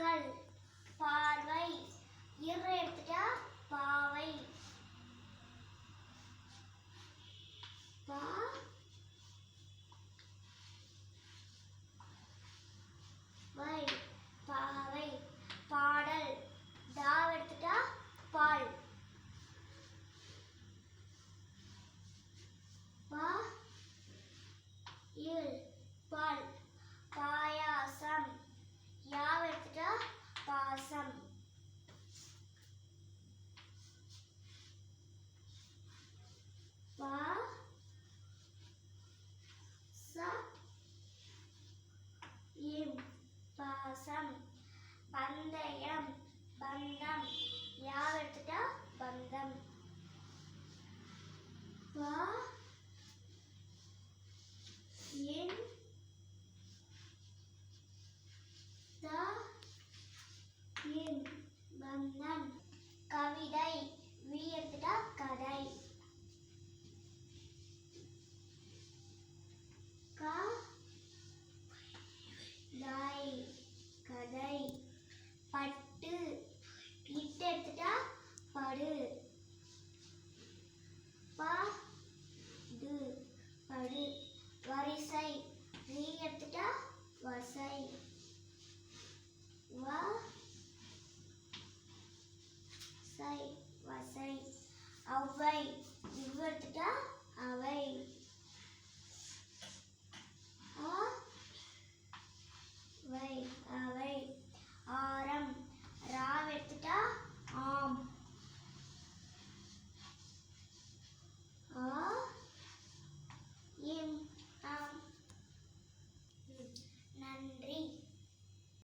கண் பார்வை இரு எடுத்துட்டு 你要的是 You were the dog.